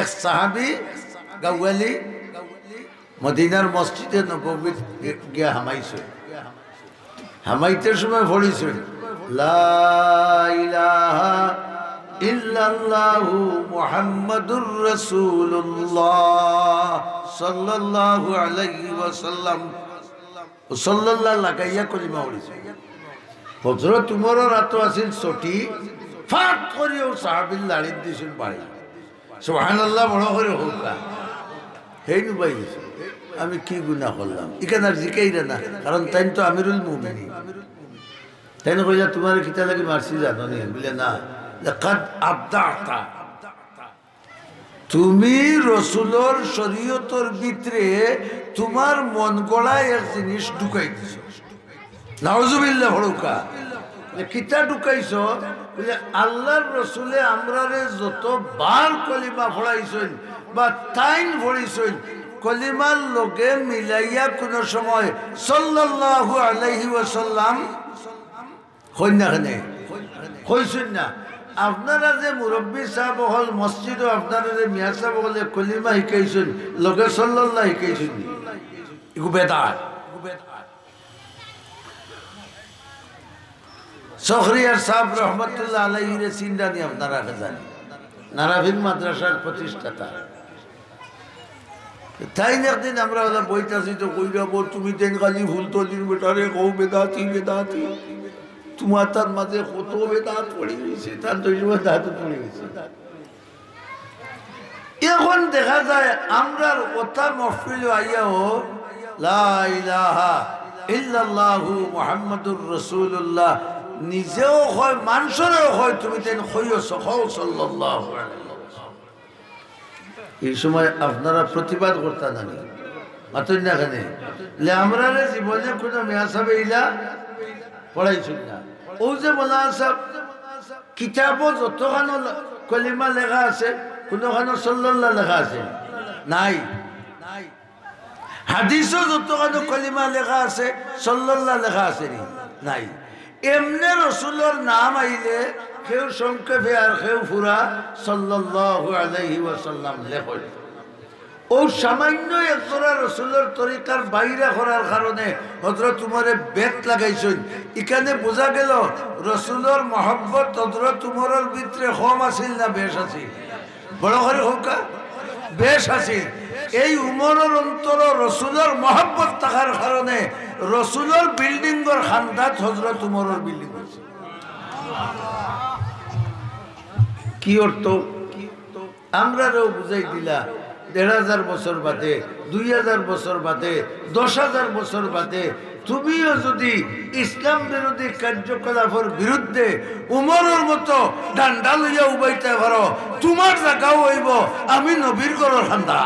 এক সাহাবি গাওয়ালি মদিনার মসজিদে নবীর গিয়া হামাইছে। হামাইতে সময় ইলাহা ইল্লাল্লাহু মুহাম্মাদুর লাগাইয়া রাত আছিল ছটি। ফাট করিও সাহাবিল লাড়ির দিছিল বাড়ি। সুবহানাল্লাহ বড় করে হোকা গেছে আমি কি গুনাহ করলাম? এখানে আর জিকাইরে না, কারণ তাই তো আমিরুল মুমিনী তাই না কইলা, তোমার কিতা লাগে মারছি জানো নি? বলে না। আবদাতা। তুমি রসুলোর শরীয়তর ভিতরে তোমার মন গড়ায় এক জিনিস ঢুকাই দিছো। নাওজুবিল্লাহ ভড়ুকা কিতা ঢুকাইছ আল্লাহর রসুলে আমরারে যত বার কলিমা ফড়াইছেন বা তাইন ফড়িছেন কলিমার লোকে মিলাইয়া কোনো সময় সাল্লাল্লাহু আলাইহি ওয়াসাল্লাম কন্যাখানে কইছেন না। আপনারা যে মুরব্বী সাহেব হল মসজিদও আপনারা যে মিয়া সাহেব হলে কলিমা শিকাইছেন, লগে সাল্লাল্লাহ শিকাইছেন। বেদার শহরিয়ার সাহেব রহমতুল্লাহ আলাইহিরে সিন্দানি আপনারা জানি নারাভিন মাদ্রাসার প্রতিষ্ঠাতা। তাই একদিন আমরা ওরা বইতাছি তো কই যাব তুমি তেন কালি দিন বেটারে কৌ বেদাতি বেদাতি। তোমার তার মাঝে কত বেদাত পড়ে গেছে, তার তো বেদাত পড়ে গেছে। এখন দেখা যায় আমরার কথা মহফিল আইয়াও লা ইলাহা ইল্লাল্লাহু মুহাম্মাদুর রাসূলুল্লাহ। নিজেও হয়, মানুষেরও হয়, তুমি তেন আলাইহি এই সময় আপনারা প্রতিবাদ করতে জানি মাতুন না কেন? না। যে কলিমা লেখা আছে, কোনোখানো লেখা আছে? নাই। যতখানো কলিমা লেখা আছে লেখা আছে নাই। এমনে রসুলোর নাম আইলে কেউ সংক্ষেপে আর কেউ ফুরা ওয়াসাল্লাম লেখল ও সামান্য একজোড়া রসুলের তরিকার বাইরে করার কারণে হজরত তোমারে বেত লাগাইছেন। এখানে বোঝা গেল রসুলের মহব্বত হজরত তুমরের ভিতরে কম আছিল না বেশ আছিল। বড় করে হোকা বেশ আছিল। এই উমরের অন্তর রসুলের মহব্বত থাকার কারণে রসুলের বিল্ডিংর খান্দাত হজরত উমরের বিল্ডিং হয়েছে। কি অর্থ? আমরাও বুঝাই দিলা, দেড় হাজার বছর বাদে, দুই হাজার বছর বাদে, দশ হাজার বছর বাদে, তুমিও যদি ইসলাম বিরোধী কার্যকলাপের বিরুদ্ধে উমরের মতো ডান্ডা লইয়া উবাইতে পারো, তোমার জায়গাও হইব, আমি নবীর গড় ঠান্ডা